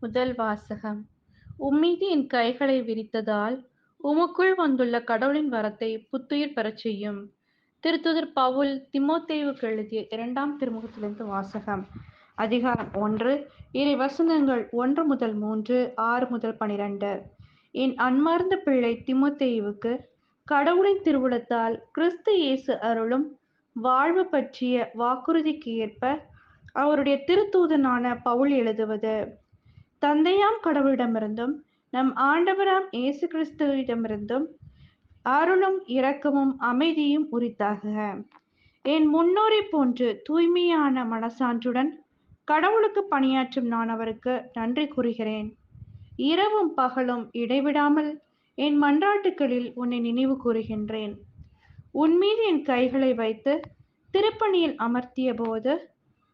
முதல் வாசகம். உம்மீது என் கைகளை விரித்ததால் உமக்குள் வந்துள்ள கடவுளின் வரத்தை புத்துயிர் பெறச் செய்யும். திருத்துதர் பவுல் திமோத்தேவுக்கு எழுதிய இரண்டாம் திருமுகத்திலிருந்து வாசகம். அதிகாரம் ஒன்று இரு வசனங்கள் ஒன்று முதல் மூன்று ஆறு முதல் பனிரெண்டு. என் அன்மார்ந்த பிள்ளை திமோத்தேயுவுக்கு கடவுளின் திருவுளத்தால் கிறிஸ்து இயேசு அருளும் வாழ்வு பற்றிய வாக்குறுதிக்கு ஏற்ப அவருடைய திருத்தூதனான பவுல் எழுதுவது. தந்தையாம் கடவுளிடமிருந்தும் நம் ஆண்டவராம் இயேசு கிறிஸ்துவிடமிருந்தும் அருளும் இரக்கமும் அமைதியும் உரித்தாக என் முன்னோரை போன்று தூய்மையான மனசான்றுடன் கடவுளுக்கு பணியாற்றும் நான் அவருக்கு நன்றி கூறுகிறேன். இரவும் பகலும் இடைவிடாமல் என் மன்றாட்டுகளில் உன்னை நினைவு கூறுகின்றேன். உன்மீது என் கைகளை வைத்து திருப்பணியில் அமர்த்திய போது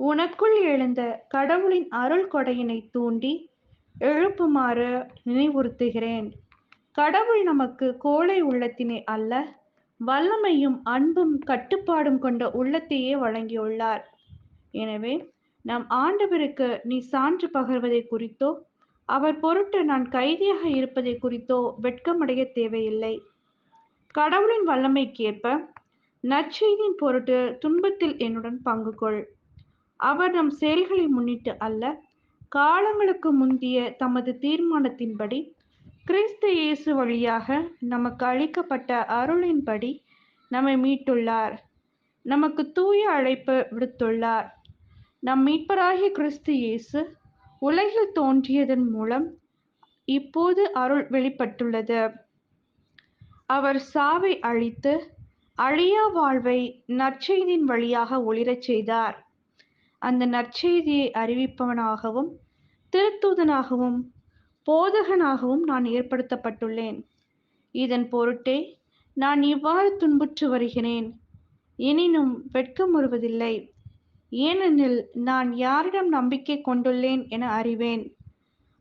உனக்குள் எழுந்த கடவுளின் அருள் கொடையினை தூண்டி எழுப்புமாறு நினைவுறுத்துகிறேன். கடவுள் நமக்கு கோழை உள்ளத்தினை அல்ல வல்லமையும் அன்பும் கட்டுப்பாடும் கொண்ட உள்ளத்தையே வழங்கியுள்ளார். எனவே நம் ஆண்டவருக்கு நீ சான்று பகர்வதை குறித்தோ அவர் பொருட்டு நான் கைதியாக இருப்பதை குறித்தோ வெட்கமடைய தேவையில்லை. கடவுளின் வல்லமைக்கேற்ப நற்செய்தியின் பொருட்டு துன்பத்தில் என்னுடன் பங்கு கொள் அவர் நம் செயல்களை முன்னிட்டு அல்ல காலங்களுக்கு முந்திய தமது தீர்மானத்தின்படி கிறிஸ்து இயேசு வழியாக நமக்கு அளிக்கப்பட்ட அருளின்படி நம்மை மீட்டுள்ளார். நமக்கு தூய அழைப்பு விடுத்துள்ளார். நம் மீட்பராகிய கிறிஸ்து இயேசு உலகில் தோன்றியதன் மூலம் இப்போது அருள் வெளிப்பட்டுள்ளது. அவர் சாவை அழித்து அழியா வாழ்வை நற்செய்தியின் வழியாக ஒளிரச் செய்தார். அந்த நற்செய்தியை அறிவிப்பவனாகவும் திருத்தூதனாகவும் போதகனாகவும் நான் ஏற்படுத்தப்பட்டுள்ளேன். இதன் பொருட்டே நான் இவ்வாறு துன்புற்று வருகிறேன். எனினும் வெட்கமுறுவதில்லை ஏனெனில் நான் யாரிடம் நம்பிக்கை கொண்டுள்ளேன் என அறிவேன்.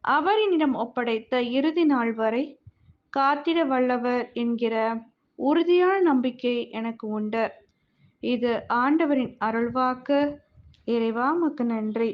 அவர் என்னிடம் ஒப்படைத்த இறுதி நாள் வரை காத்திட வல்லவர் என்கிற உறுதியான நம்பிக்கை எனக்கு உண்டு. இது ஆண்டவரின் அருள்வாக்கு இறைவா மக்கு நன்றி.